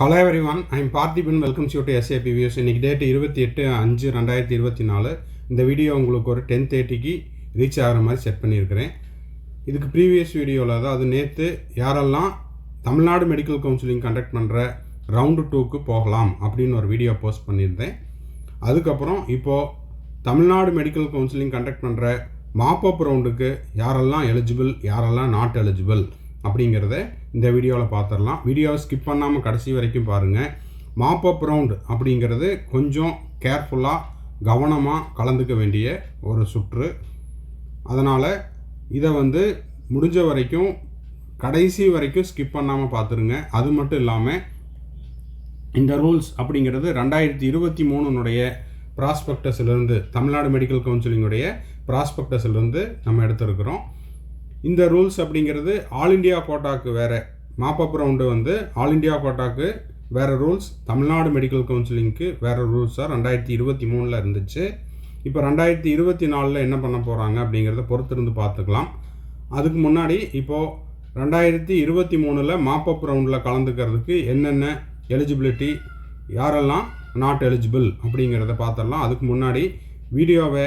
Hello every one I'm Parthiban welcomes you to SAP views இன்னைக்கு date இருபத்தி எட்டு அஞ்சு ரெண்டாயிரத்தி இருபத்தி நாலு. இந்த வீடியோ உங்களுக்கு ஒரு டென் தேர்ட்டிக்கு ரீச் ஆகிற மாதிரி செட் பண்ணியிருக்கிறேன். இதுக்கு ப்ரீவியஸ் வீடியோவில் அதாவது நேற்று யாரெல்லாம் தமிழ்நாடு மெடிக்கல் கவுன்சிலிங் கண்டக்ட் பண்ணுற ரவுண்டு டூக்கு போகலாம் அப்படின்னு ஒரு வீடியோ போஸ்ட் பண்ணியிருந்தேன். அதுக்கப்புறம் இப்போது தமிழ்நாடு மெடிக்கல் கவுன்சிலிங் கண்டக்ட் பண்ணுற மாப்பப் ரவுண்டுக்கு யாரெல்லாம் எலிஜிபிள் யாரெல்லாம் நாட் எலிஜிபிள் அப்படிங்கிறத இந்த வீடியோவில் பார்த்துடலாம். வீடியோவை ஸ்கிப் பண்ணாமல் கடைசி வரைக்கும் பாருங்கள் மாப்பப் ரவுண்ட் அப்படிங்கிறது கொஞ்சம் கேர்ஃபுல்லாக கவனமாக கலந்துக்க வேண்டிய ஒரு சுற்று. அதனால் இதை வந்து முடிஞ்ச வரைக்கும் கடைசி வரைக்கும் ஸ்கிப் பண்ணாமல் பார்த்துருங்க. அது மட்டும் இல்லாமல் இந்த ரூல்ஸ் அப்படிங்கிறது ரெண்டாயிரத்தி இருபத்தி மூணுனுடைய ப்ராஸ்பெக்டஸ்லேருந்து தமிழ்நாடு மெடிக்கல் கவுன்சிலிங்குடைய ப்ராஸ்பெக்டஸ்லேருந்து நம்ம எடுத்திருக்கிறோம். இந்த ரூல்ஸ் அப்படிங்கிறது ஆல் இண்டியா கோட்டாக்கு வேறு. மாப்பப் ரவுண்டு வந்து ஆல் இண்டியா கோட்டாக்கு வேறு ரூல்ஸ் தமிழ்நாடு மெடிக்கல் கவுன்சிலிங்க்கு வேறு ரூல்ஸாக ரெண்டாயிரத்தி இருபத்தி மூணில் இருந்துச்சு. இப்போ ரெண்டாயிரத்தி இருபத்தி நாலில் என்ன பண்ண போகிறாங்க அப்படிங்கிறத பொறுத்திருந்து பார்த்துக்கலாம். அதுக்கு முன்னாடி இப்போது ரெண்டாயிரத்தி இருபத்தி மூணில் மாப்பப் ரவுண்டில் கலந்துக்கிறதுக்கு என்னென்ன எலிஜிபிலிட்டி யாரெல்லாம் நாட் எலிஜிபிள் அப்படிங்கிறத பார்த்துடலாம். அதுக்கு முன்னாடி வீடியோவை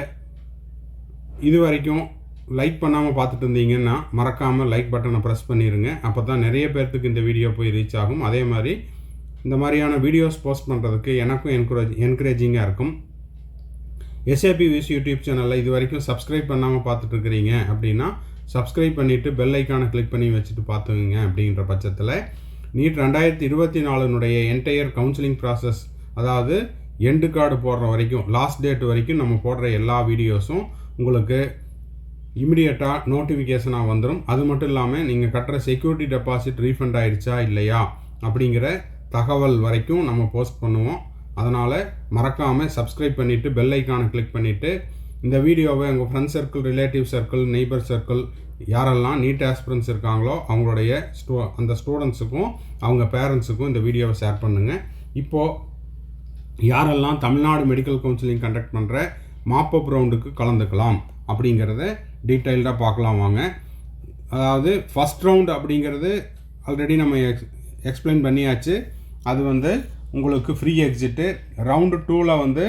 இது வரைக்கும் லைக் பண்ணாமல் பார்த்துட்டு இருந்தீங்கன்னா மறக்காமல் லைக் பட்டனை ப்ரெஸ் பண்ணிடுங்க அப்போ தான் நிறைய பேர்த்துக்கு இந்த வீடியோ போய் ரீச் ஆகும். அதே மாதிரி இந்த மாதிரியான வீடியோஸ் போஸ்ட் பண்ணுறதுக்கு எனக்கும் என்கரேஜ் என்கரேஜிங்காக இருக்கும். எஸ்ஏபி விஸ் யூடியூப் சேனலில் இது வரைக்கும் சப்ஸ்கிரைப் பண்ணாமல் பார்த்துட்ருக்குறீங்க அப்படின்னா சப்ஸ்கிரைப் பண்ணிவிட்டு பெல் ஐக்கானை கிளிக் பண்ணி வச்சுட்டு பார்த்துக்குங்க அப்படின்ற பட்சத்தில் நீட் ரெண்டாயிரத்தி இருபத்தி நாலுனுடைய என்டையர் கவுன்சிலிங் ப்ராசஸ் அதாவது எண்டு கார்டு போடுற வரைக்கும் லாஸ்ட் டேட் வரைக்கும் நம்ம போடுற எல்லா வீடியோஸும் உங்களுக்கு இமிடியட்டாக நோட்டிஃபிகேஷனாக வந்துடும் அது மட்டும் இல்லாமல் நீங்கள் கட்டுற செக்யூரிட்டி டெபாசிட் ரீஃபண்ட் ஆயிடுச்சா இல்லையா அப்படிங்கிற தகவல் வரைக்கும் நம்ம போஸ்ட் பண்ணுவோம். அதனால் மறக்காமல் சப்ஸ்கிரைப் பண்ணிவிட்டு பெல் ஐக்கானை கிளிக் பண்ணிவிட்டு இந்த வீடியோவை உங்கள் friends circle relative circle neighbour circle யாரெல்லாம் நீட் ஆஸ்பிரன்ஸ் இருக்காங்களோ அவங்களுடைய ஸ்டூ அந்த ஸ்டூடெண்ட்ஸுக்கும் அவங்க பேரண்ட்ஸுக்கும் இந்த வீடியோவை ஷேர் பண்ணுங்கள் இப்போது யாரெல்லாம் தமிழ்நாடு மெடிக்கல் கவுன்சிலிங் கண்டக்ட் பண்ணுற மாப்பப் ரவுண்டுக்கு கலந்துக்கலாம் அப்படிங்கிறத டீட்டெயில்டாக பார்க்கலாம் வாங்க. அதாவது ஃபஸ்ட் ரவுண்ட் அப்படிங்கிறது ஆல்ரெடி நம்ம எக்ஸ் எக்ஸ்பிளைன் பண்ணியாச்சு. அது வந்து உங்களுக்கு ஃப்ரீ எக்ஸிட்டு ரவுண்டு டூவில் வந்து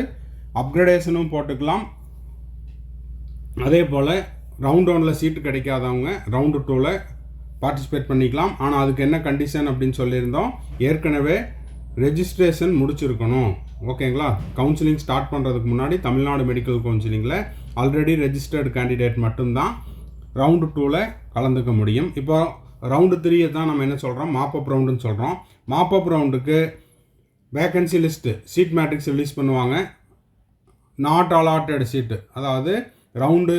அப்கிரடேஷனும் போட்டுக்கலாம். அதே போல் ரவுண்ட் ஒனில் சீட்டு கிடைக்காதவங்க ரவுண்டு டூவில் பார்ட்டிசிபேட் பண்ணிக்கலாம். ஆனால் அதுக்கு என்ன கண்டிஷன் அப்படின்னு சொல்லியிருந்தோம். ஏற்கனவே ரெஜிஸ்ட்ரேஷன் முடிச்சிருக்கணும். ஓகேங்களா கவுன்சிலிங் ஸ்டார்ட் பண்ணுறதுக்கு முன்னாடி தமிழ்நாடு மெடிக்கல் கவுன்சிலிங்கில் ஆல்ரெடி ரெஜிஸ்டர்டு கேண்டிடேட் மட்டும்தான் ரவுண்டு டூவில் கலந்துக்க முடியும். இப்போ ரவுண்டு த்ரீயை தான் நம்ம என்ன சொல்கிறோம் மாப்பப் ரவுண்டுன்னு சொல்கிறோம் mop up ரவுண்டுக்கு vacancy list seat matrix release பண்ணுவாங்க. நாட் அலாட்டட் சீட்டு அதாவது ரவுண்டு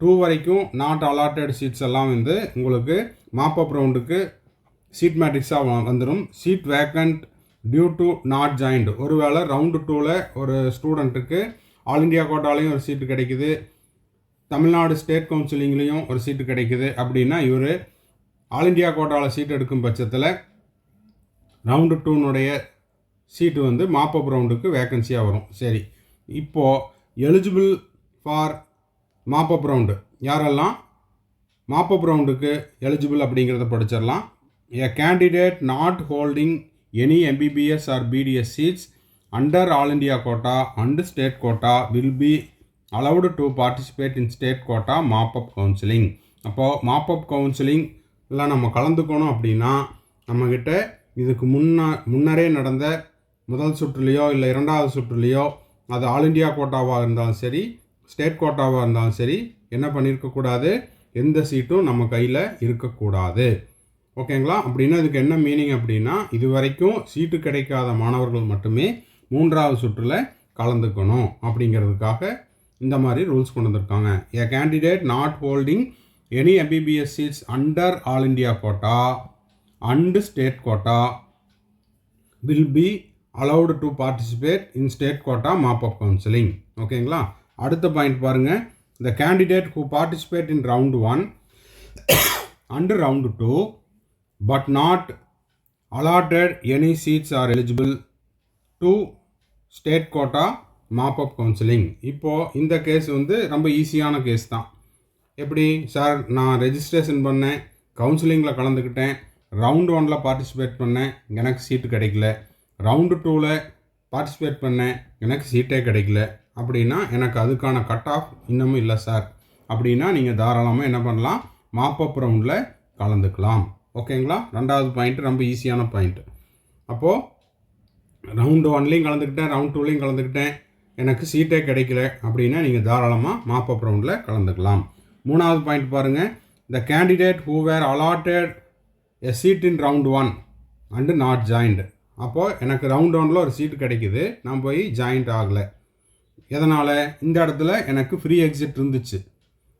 டூ வரைக்கும் நாட் அலாட்டட் சீட்ஸ் எல்லாம் வந்து உங்களுக்கு மாப்பப் ரவுண்டுக்கு சீட் மேட்ரிக்ஸாக வந்துடும் seat vacant due to not joined ஒருவேளை ரவுண்டு டூவில் ஒரு ஸ்டூடெண்ட்டுக்கு ஆல் இண்டியா கோட்டாலையும் ஒரு சீட்டு கிடைக்குது. தமிழ்நாடு ஸ்டேட் கவுன்சிலிங்லேயும் ஒரு சீட்டு கிடைக்குது. அப்படின்னா இவர் ஆல் இண்டியா கோட்டாவில் சீட் எடுக்கும் பட்சத்தில் ரவுண்டு டூனுடைய சீட்டு வந்து மாப்பப் ரவுண்டுக்கு வேக்கன்சியாக வரும். சரி. இப்போது eligible for mop up round யாரெல்லாம் மாப்பப் ரவுண்டுக்கு எலிஜிபிள் அப்படிங்கிறத படிச்சிடலாம். A candidate not holding any MBBS or BDS seats under all India quota and state quota will be allowed to participate in state quota mop up counselling அப்போது mop up கவுன்சிலிங்கில் நம்ம கலந்துக்கணும் அப்படின்னா நம்மக்கிட்ட இதுக்கு முன்னா முன்னரே நடந்த முதல் சுற்றுலேயோ இல்லை இரண்டாவது சுற்றுலேயோ அது ஆல் இண்டியா கோட்டாவாக இருந்தாலும் சரி ஸ்டேட் கோட்டாவாக இருந்தாலும் சரி என்ன பண்ணியிருக்கக்கூடாது எந்த சீட்டும் நம்ம கையில் இருக்கக்கூடாது ஓகேங்களா அப்படின்னா இதுக்கு என்ன மீனிங் அப்படின்னா இது வரைக்கும் சீட்டு கிடைக்காத மாணவர்கள் மட்டுமே மூன்றாவது சுற்றில் கலந்துக்கணும் அப்படிங்கிறதுக்காக இந்த மாதிரி ரூல்ஸ் கொண்டு வந்திருக்காங்க. A candidate not holding any MBBS seats under all India quota and state quota will be allowed to participate in state quota mop up counselling ஓகேங்களா அடுத்த பாயிண்ட் பாருங்கள் the candidate who participate in round one and round two but not allotted any seats are eligible to state quota mop up counselling. இப்போது இந்த case வந்து ரொம்ப ஈஸியான case தான். எப்படி? சார் நான் ரெஜிஸ்ட்ரேஷன் பண்ணேன் கவுன்சிலிங்கில் கலந்துக்கிட்டேன் ரவுண்டு ஒனில் பார்ட்டிசிபேட் பண்ணேன் எனக்கு சீட்டு கிடைக்கல. ரவுண்டு டூவில் பார்ட்டிசிபேட் பண்ணேன் எனக்கு சீட்டே கிடைக்கல. அப்படின்னா எனக்கு அதுக்கான கட் ஆஃப் இன்னமும் இல்லை சார். அப்படின்னா நீங்கள் தாராளமாக என்ன பண்ணலாம் மாப்பப் ரவுண்டில் கலந்துக்கலாம். ஓகேங்களா? ரெண்டாவது பாயிண்ட் ரொம்ப ஈஸியான பாயிண்ட். அப்போது ரவுண்டு ஒன்லேயும் கலந்துக்கிட்டேன் ரவுண்ட் டூலேயும் கலந்துக்கிட்டேன். எனக்கு சீட்டே கிடைக்கல அப்படின்னா நீங்கள் தாராளமாக மாப்பப் ரவுண்டில் கலந்துக்கலாம். மூணாவது பாயிண்ட் பாருங்கள் the candidate who were allotted a seat in round one and not joined அப்போது எனக்கு ரவுண்ட் ஒனில் ஒரு சீட்டு கிடைக்கிது. நான் போய் ஜாயிண்ட் ஆகலை. எதனால்? இந்த இடத்துல எனக்கு ஃப்ரீ எக்ஸிட் இருந்துச்சு.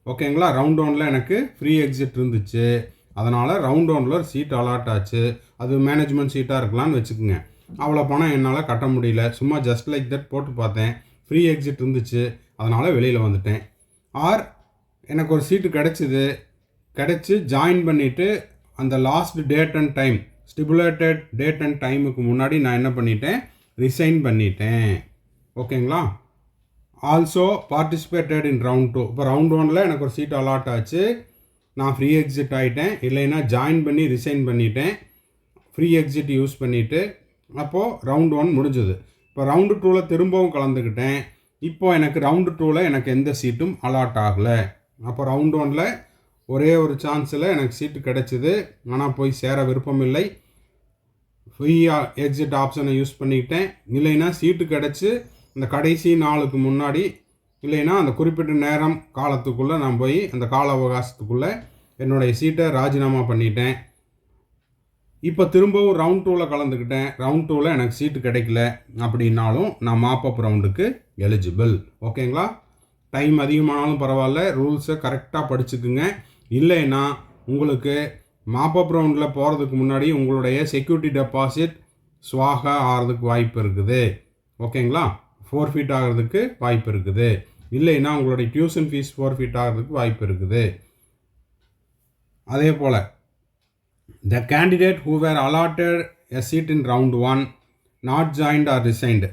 ஓகேங்களா ரவுண்ட் ஒனில் எனக்கு ஃப்ரீ எக்ஸிட் இருந்துச்சு. அதனால் ரவுண்ட் ஒனில் ஒரு சீட் அலாட் ஆச்சு. அது மேனேஜ்மெண்ட் சீட்டாக இருக்கலாம்னு வச்சுக்கோங்க. அவ்வளோ பணம் என்னால் கட்ட முடியல. சும்மா ஜஸ்ட் லைக் தட் போட்டு பார்த்தேன். ஃப்ரீ எக்ஸிட் இருந்துச்சு. அதனால் வெளியில் வந்துட்டேன். ஆர் எனக்கு ஒரு சீட்டு கிடச்சிது. கிடச்சி ஜாயின் பண்ணிவிட்டு அந்த last date and time stipulated date and டைமுக்கு முன்னாடி நான் என்ன பண்ணிட்டேன்? ரிசைன் பண்ணிட்டேன். ஓகேங்களா? Also participated in round two இப்போ ரவுண்ட் ஒனில் எனக்கு ஒரு சீட் அலாட் ஆச்சு. நான் ஃப்ரீ எக்ஸிட் ஆகிட்டேன் இல்லைன்னா ஜாயின் பண்ணி ரிசைன் பண்ணிட்டேன். ஃப்ரீ எக்ஸிட் யூஸ் பண்ணிவிட்டு அப்போது ரவுண்டு ஒன் முடிஞ்சது. இப்போ ரவுண்டு டூவில் திரும்பவும் கலந்துக்கிட்டேன். இப்போ எனக்கு ரவுண்டு டூவில் எனக்கு எந்த சீட்டும் அலாட் ஆகலை. அப்போ ரவுண்டு ஒனில் ஒரே ஒரு சான்ஸில் எனக்கு சீட்டு கிடச்சிது. ஆனால் போய் சேர விருப்பம் இல்லை. ஃப்ரீயாக எக்ஸிட் ஆப்ஷனை யூஸ் பண்ணிக்கிட்டேன். இல்லைன்னா சீட்டு கிடச்சி அந்த கடைசி நாளுக்கு முன்னாடி இல்லைன்னா அந்த குறிப்பிட்ட நேரம் காலத்துக்குள்ளே நான் போய் அந்த கால அவகாசத்துக்குள்ளே என்னுடைய சீட்டை ராஜினாமா பண்ணிட்டேன். இப்போ திரும்பவும் ரவுண்ட் டூவில் கலந்துக்கிட்டேன். ரவுண்ட் டூவில் எனக்கு சீட்டு கிடைக்கல. அப்படின்னாலும் நான் மாப்பப் ரவுண்டுக்கு எலிஜிபிள் ஓகேங்களா டைம் அதிகமானாலும் பரவாயில்ல. ரூல்ஸை கரெக்டாக படிச்சுக்குங்க. இல்லைன்னா உங்களுக்கு மாப்பப் ரவுண்டில் போகிறதுக்கு முன்னாடி உங்களுடைய செக்யூரிட்டி டெபாசிட் ஸ்வாகா ஆகிறதுக்கு வாய்ப்பு இருக்குது. ஓகேங்களா ஃபோர் ஃபீட் ஆகிறதுக்கு வாய்ப்பு இருக்குது. இல்லைன்னா உங்களுடைய டியூஷன் ஃபீஸ் ஃபோர் ஃபீட் ஆகிறதுக்கு வாய்ப்பு இருக்குது. அதே போல் the candidate who were allotted a seat in round 1 not joined or resigned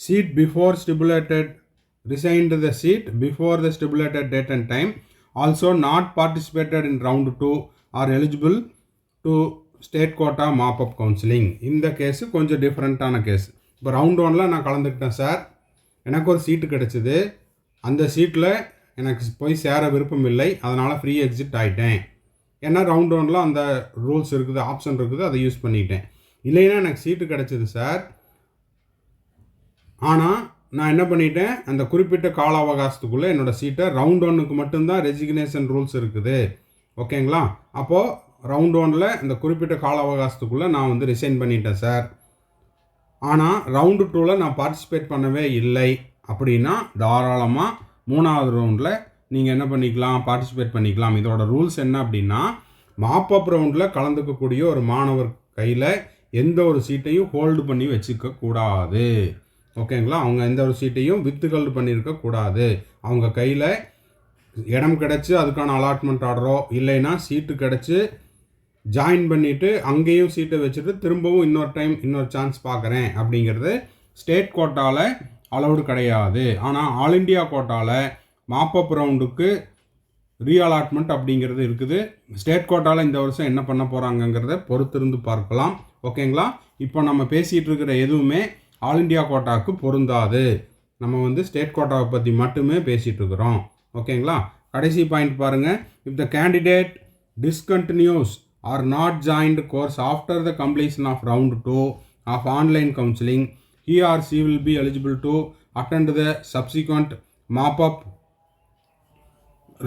seat before stipulated resigned the seat before the stipulated date and time also not participated in round 2 are eligible to state quota mop up counselling இந்த case கொஞ்சம் டிஃப்ரெண்ட்டான case இப்போ round ஒனில் நான் கலந்துக்கிட்டேன் sir எனக்கு ஒரு சீட்டு கிடச்சிது அந்த சீட்டில் எனக்கு போய் சேர விருப்பம் இல்லை அதனால் ஃப்ரீ எக்ஸிட் ஆகிட்டேன் ஏன்னா ரவுண்ட் ரவுண்டில் அந்த ரூல்ஸ் இருக்குது ஆப்ஷன் இருக்குது அதை யூஸ் பண்ணிக்கிட்டேன் இல்லைன்னா எனக்கு சீட்டு கிடச்சிது சார் ஆனால் நான் என்ன பண்ணிட்டேன் அந்த குறிப்பிட்ட கால அவகாசத்துக்குள்ளே என்னோடய சீட்டை ரவுண்ட் ஒன்னுக்கு மட்டும்தான் ரெசிக்னேஷன் ரூல்ஸ் இருக்குது. ஓகேங்களா அப்போது ரவுண்ட் ஒனில் இந்த குறிப்பிட்ட கால அவகாசத்துக்குள்ளே நான் வந்து ரிசைன் பண்ணிட்டேன் சார் ஆனால் ரவுண்டு டூவில் நான் பார்ட்டிசிபேட் பண்ணவே இல்லை. அப்படின்னா தாராளமாக மூணாவது ரவுண்டில் நீங்கள் என்ன பண்ணிக்கலாம் பார்ட்டிசிபேட் பண்ணிக்கலாம். இதோட ரூல்ஸ் என்ன அப்படின்னா மாப்பப் ரவுண்டில் கலந்துக்கக்கூடிய ஒரு மாணவர் கையில் எந்த ஒரு சீட்டையும் ஹோல்டு பண்ணி வச்சுக்க கூடாது. ஓகேங்களா அவங்க எந்த ஒரு சீட்டையும் வித்து ஹோல்டு பண்ணியிருக்க கூடாது. அவங்க கையில் இடம் கிடச்சி அதுக்கான அலாட்மெண்ட் ஆர்டரோ இல்லைன்னா சீட்டு கிடச்சி ஜாயின் பண்ணிவிட்டு அங்கேயும் சீட்டை வச்சுட்டு திரும்பவும் இன்னொரு டைம் இன்னொரு சான்ஸ் பார்க்குறேன் அப்படிங்கிறது ஸ்டேட் கோட்டாவில் அலௌடு கிடையாது. ஆனால் ஆல் இண்டியா கோட்டாவில் மாப்பப் ரவுண்டுக்கு ரீஅலாட்மெண்ட் அப்படிங்கிறது இருக்குது. ஸ்டேட் கோட்டாவில் இந்த வருஷம் என்ன பண்ண போகிறாங்கங்கிறத பொறுத்திருந்து பார்க்கலாம். ஓகேங்களா இப்போ நம்ம பேசிகிட்டு இருக்கிற எதுவுமே ஆல் இண்டியா கோட்டாவுக்கு பொருந்தாது. நம்ம வந்து ஸ்டேட் கோட்டாவை பற்றி மட்டுமே பேசிகிட்டு இருக்கிறோம். ஓகேங்களா கடைசி பாயிண்ட் பாருங்கள் if the candidate discontinues or not joined course after the completion of round two of online counselling he will be will be eligible to attend the subsequent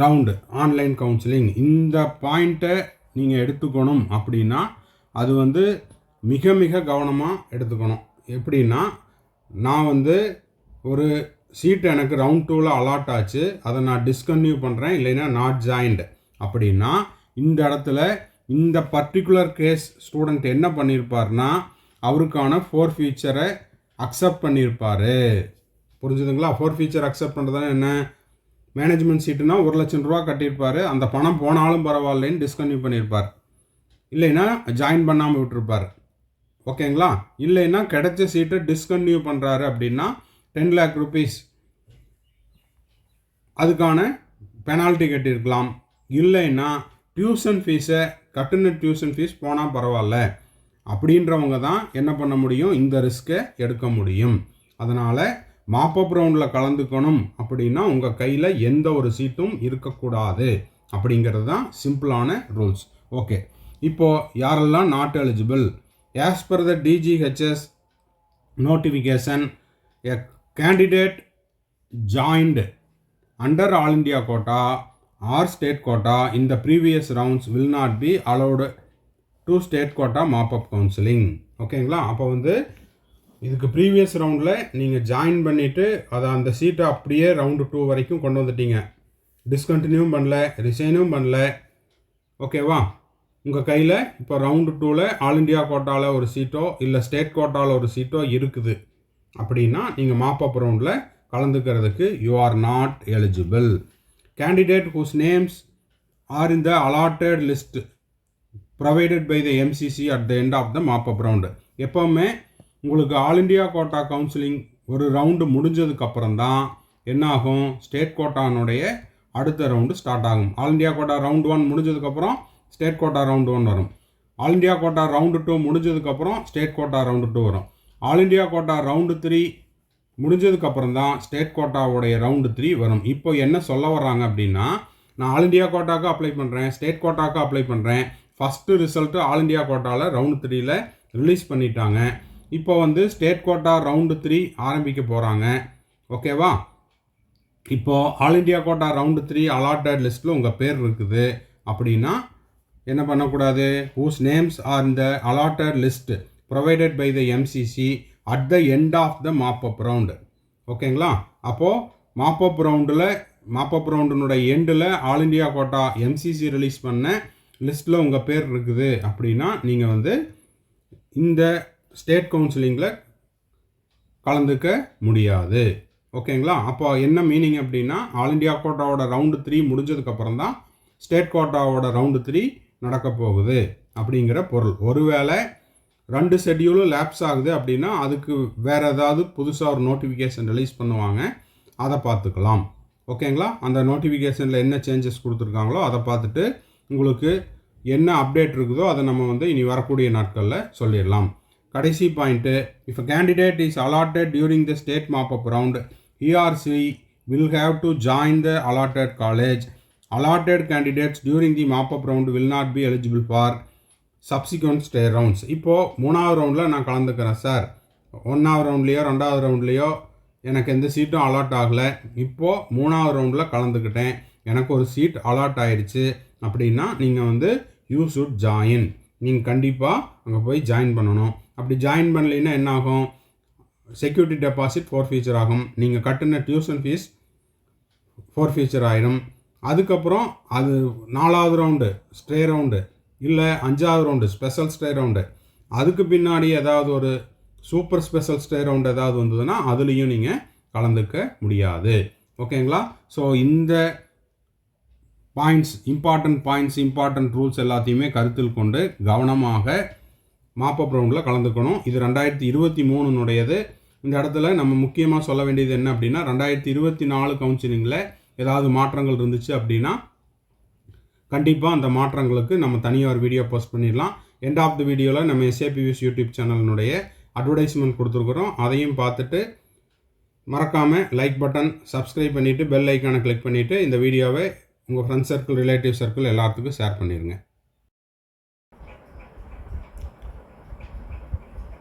round online counselling இந்த பாயிண்ட்டை நீங்கள் எடுத்துக்கணும் அப்படின்னா அது வந்து மிக மிக கவனமாக எடுத்துக்கணும். எப்படின்னா நான் வந்து ஒரு சீட் எனக்கு ரவுண்ட் டூவில் அலாட் ஆச்சு. அதை நான் டிஸ்கன்டினியூ பண்ணுறேன் இல்லைன்னா நாட் ஜாயின்டு அப்படின்னா இந்த இடத்துல இந்த பர்டிகுலர் கேஸ் ஸ்டூடெண்ட் என்ன பண்ணியிருப்பார்னா அவருக்கான ஃபோர் ஃபியூச்சரை அக்செப்ட் பண்ணியிருப்பார் புரிஞ்சுதுங்களா? ஃபோர் ஃபியூச்சர் அக்செப்ட் பண்ணுறதுனா என்ன? மேனேஜ்மெண்ட் சீட்டுனா ஒரு லட்சம் ரூபா கட்டியிருப்பார். அந்த பணம் போனாலும் பரவாயில்லைன்னு டிஸ்கன்யூ பண்ணியிருப்பார். இல்லைன்னா ஜாயின் பண்ணாமல் விட்டுருப்பார். ஓகேங்களா? இல்லைன்னா கிடைச்ச சீட்டை டிஸ்கன்டினியூ பண்ணுறாரு அப்படின்னா டென் லேக் ருபீஸ் அதுக்கான பெனால்ட்டி கட்டியிருக்கலாம். இல்லைன்னா டியூஷன் ஃபீஸை கட்டின டியூஷன் ஃபீஸ் போனால் பரவாயில்ல. அப்படின்றவங்க தான் என்ன பண்ண முடியும்? இந்த ரிஸ்க்கை எடுக்க முடியும். அதனால் மாப்பப் ரவுண்டில் கலந்துக்கணும் அப்படின்னா உங்கள் கையில் எந்த ஒரு சீட்டும் இருக்கக்கூடாது அப்படிங்கிறது தான் சிம்பிளான ரூல்ஸ் ஓகே இப்போது யாரெல்லாம் not eligible as per the DGHS notification a candidate joined under all India quota or state quota இந்த previous rounds will not be allowed to state quota mop up counselling ஓகேங்களா அப்போ வந்து இதுக்கு previous ரவுண்டில் நீங்கள் join பண்ணிவிட்டு அதை அந்த சீட்டை அப்படியே ரவுண்டு டூ வரைக்கும் கொண்டு வந்துட்டீங்க. டிஸ்கண்டினியூவும் பண்ணல ரிசைனும் பண்ணல. ஓகேவா உங்கள் கையில் இப்போ ரவுண்டு டூவில் ஆல் இண்டியா கோட்டாவில் ஒரு சீட்டோ இல்லை ஸ்டேட் கோட்டாவில் ஒரு சீட்டோ இருக்குது. அப்படின்னா நீங்கள் மாப்பப் ரவுண்டில் கலந்துக்கிறதுக்கு you are not eligible candidate whose names are in the allotted list provided by the MCC at the end of the mop up round எப்போவுமே உங்களுக்கு ஆல் இண்டியா கோட்டா கவுன்சிலிங் ஒரு ரவுண்டு முடிஞ்சதுக்கப்புறம் தான் என்னாகும்? ஸ்டேட் கோட்டானுடைய அடுத்த round start ஆகும். All India quota round one முடிஞ்சதுக்கப்புறம் ஸ்டேட் கோட்டா ரவுண்டு ஒன் வரும். All India quota round two முடிஞ்சதுக்கப்புறம் ஸ்டேட் கோட்டா ரவுண்டு டூ வரும். All India quota round three முடிஞ்சதுக்கப்புறம் தான் ஸ்டேட் கோட்டாவுடைய ரவுண்டு த்ரீ வரும். இப்போ என்ன சொல்ல வர்றாங்க அப்படின்னா நான் ஆல் இண்டியா கோட்டாக்கு அப்ளை பண்ணுறேன் ஸ்டேட் கோட்டாக்கு அப்ளை பண்ணுறேன் ஃபஸ்ட்டு ரிசல்ட்டு ஆல் இண்டியா கோட்டாவில் ரவுண்டு த்ரீயில் ரிலீஸ் பண்ணிட்டாங்க. இப்போ வந்து ஸ்டேட் கோட்டா ரவுண்டு த்ரீ ஆரம்பிக்க போகிறாங்க ஓகேவா இப்போது all India quota round three allotted லிஸ்ட்டில் உங்கள் பேர் இருக்குது. அப்படின்னா என்ன பண்ணக்கூடாது? ஹூஸ் நேம்ஸ் ஆர் இந்த allotted list provided by the MCC at the end of the mop up round ஓகேங்களா அப்போது மாப்பப் ரவுண்டில் மாப்பப் ரவுண்டினுடைய எண்டில் all India quota MCC release பண்ண லிஸ்ட்டில் உங்கள் பேர் இருக்குது. அப்படின்னா நீங்கள் வந்து இந்த ஸ்டேட் கவுன்சிலிங்கில் கலந்துக்க முடியாது. ஓகேங்களா? அப்போ என்ன மீனிங் அப்படின்னா ஆல் இண்டியா கோட்டாவோட ரவுண்டு த்ரீ முடிஞ்சதுக்கப்புறம் தான் ஸ்டேட் கோட்டாவோட ரவுண்டு த்ரீ நடக்க போகுது அப்படிங்கிற பொருள். ஒருவேளை ரெண்டு ஷெட்யூலும் லேப்ஸ் ஆகுது அப்படின்னா அதுக்கு வேறு ஏதாவது புதுசாக ஒரு நோட்டிஃபிகேஷன் ரிலீஸ் பண்ணுவாங்க. அதை பார்த்துக்கலாம். ஓகேங்களா? அந்த நோட்டிஃபிகேஷனில் என்ன சேஞ்சஸ் கொடுத்துருக்காங்களோ அதை பார்த்துட்டு உங்களுக்கு என்ன அப்டேட் இருக்குதோ அதை நம்ம வந்து இனி வரக்கூடிய நாட்களில் சொல்லிடலாம். கடைசி point if candidate is allotted during the state mop up round ERC will have to join the allotted college allotted candidates during the mop up round will not be eligible for subsequent state rounds இப்போது மூணாவது ரவுண்டில் நான் கலந்துக்கிறேன் sir ஒன்றாவது ரவுண்ட்லேயோ ரெண்டாவது ரவுண்ட்லேயோ எனக்கு எந்த சீட்டும் allot ஆகலை. இப்போது மூணாவது ரவுண்டில் கலந்துக்கிட்டேன். எனக்கு ஒரு சீட் அலாட் ஆயிடுச்சு அப்படின்னா நீங்கள் வந்து யூ ஷுட் ஜாயின் நீங்கள் கண்டிப்பாக அங்கே போய் ஜாயின் பண்ணணும். அப்படி ஜாயின் பண்ணலைன்னா என்ன ஆகும் செக்யூரிட்டி டெபாசிட் ஃபோர் ஃபீச்சர் ஆகும். நீங்கள் கட்டின டியூஷன் ஃபீஸ் ஃபோர் ஃபீச்சர் ஆயிரும். அதுக்கப்புறம் அது நாலாவது ரவுண்டு ஸ்டே ரவுண்டு இல்லை அஞ்சாவது ரவுண்டு ஸ்பெஷல் ஸ்டே ரவுண்டு அதுக்கு பின்னாடி ஏதாவது ஒரு சூப்பர் ஸ்பெஷல் ஸ்டே ரவுண்டு ஏதாவது வந்ததுன்னா அதுலேயும் நீங்கள் கலந்துக்க முடியாது. ஓகேங்களா? ஸோ இந்த points important points important rules எல்லாத்தையுமே கருத்தில் கொண்டு கவனமாக மாப்பப் ரவுண்டில் கலந்துக்கணும் இது ரெண்டாயிரத்தி இருபத்தி மூணுனுடையது. இந்த இடத்துல நம்ம முக்கியமாக சொல்ல வேண்டியது என்ன அப்படின்னா ரெண்டாயிரத்தி இருபத்தி நாலு கவுன்சிலிங்கில் ஏதாவது மாற்றங்கள் இருந்துச்சு அப்படின்னா கண்டிப்பாக அந்த மாற்றங்களுக்கு நம்ம தனியாக ஒரு வீடியோ போஸ்ட் பண்ணிடலாம். எண்ட் ஆஃப் த வீடியோவில் நம்ம எஸ்ஏபிவிஎஸ் யூடியூப் சேனலினுடைய அட்வர்டைஸ்மெண்ட் கொடுத்துருக்குறோம். அதையும் பார்த்துட்டு மறக்காமல் லைக் பட்டன் சப்ஸ்கிரைப் பண்ணிவிட்டு பெல் ஐக்கானை கிளிக் பண்ணிவிட்டு இந்த வீடியோவை உங்கள் ஃப்ரெண்ட்ஸ் சர்க்கிள் ரிலேட்டிவ் சர்க்கிள் எல்லாத்துக்கும் ஷேர் பண்ணிடுங்க